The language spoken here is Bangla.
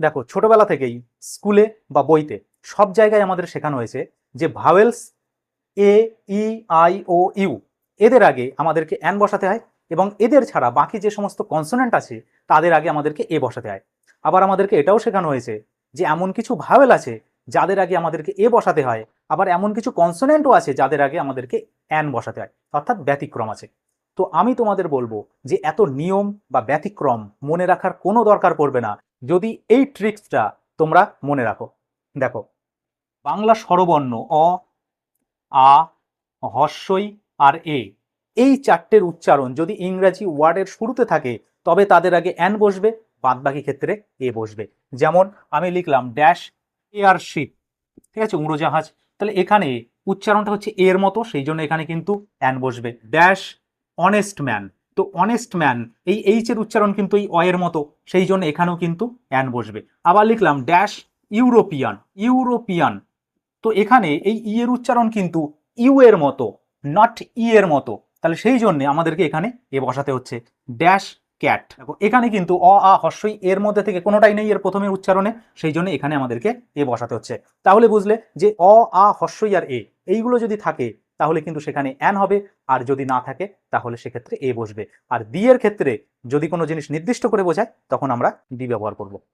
দেখো, ছোটবেলা থেকেই স্কুলে বা বইতে সব জায়গায় আমাদের শেখানো হয়েছে যে vowels, A, E, I, O, U, এদের আগে আমাদেরকে অ্যান বসাতে হয় এবং এদের ছাড়া বাকি যে সমস্ত কনসোনেন্ট আছে তাদের আগে আমাদেরকে এ বসাতে হয়। আবার আমাদেরকে এটাও শেখানো হয়েছে যে এমন কিছু ভাওয়েল আছে যাদের আগে আমাদেরকে এ বসাতে হয়, আবার এমন কিছু কনসোনেন্টও আছে যাদের আগে আমাদেরকে অ্যান বসাতে হয়, অর্থাৎ ব্যতিক্রম আছে। তো আমি তোমাদের বলব যে এত নিয়ম বা ব্যতিক্রম মনে রাখার কোনো দরকার পড়বে না। যদি এই ট্রিক্সটা তোমরা মনে রাখো। দেখো, বাংলা স্বরবর্ণ অ, আ, হস্যই আর এ, এই চারটের উচ্চারণ যদি ইংরাজি ওয়ার্ডের শুরুতে থাকে, তবে তাদের আগে অ্যান বসবে বাদ বাকি ক্ষেত্রে এ বসবে। যেমন আমি লিখলাম ড্যাশ এয়ারশিপ ঠিক আছে, উড়োজাহাজ। তাহলে এখানে উচ্চারণটা হচ্ছে এর মতো, সেই জন্য এখানে কিন্তু অ্যান বসবে। ড্যাশ অনেস্ট ম্যান তো অনেস্ট ম্যান এই এইচ এর উচ্চারণ কিন্তু এই অয়ের মতো, সেই জন্য এখানেও কিন্তু অ্যান বসবে। আবার লিখলাম ড্যাশ ইউরোপিয়ান ইউরোপিয়ান তো এখানে এই ই এর উচ্চারণ কিন্তু ইউ এর মতো নট ই এর মতো। তাহলে সেই জন্য আমাদেরকে এখানে এ বসাতে হচ্ছে ড্যাশ ক্যাট এখানে কিন্তু অ, আ, হস্যই এর মধ্যে থেকে কোনোটাই নেই এর প্রথমের উচ্চারণে, সেই জন্য এখানে আমাদেরকে এ বসাতে হচ্ছে। তাহলে বুঝলে যে অ, আ, হস্যই আর এ, এইগুলো যদি থাকে তাহলে কিন্তু সেখানে অ্যান হবে। আর যদি না থাকে, তাহলে সেক্ষেত্রে এ বসবে। আর বি এর ক্ষেত্রে যদি কোনো জিনিস নির্দিষ্ট করে বোঝায়, তখন আমরা ডি ব্যবহার করব।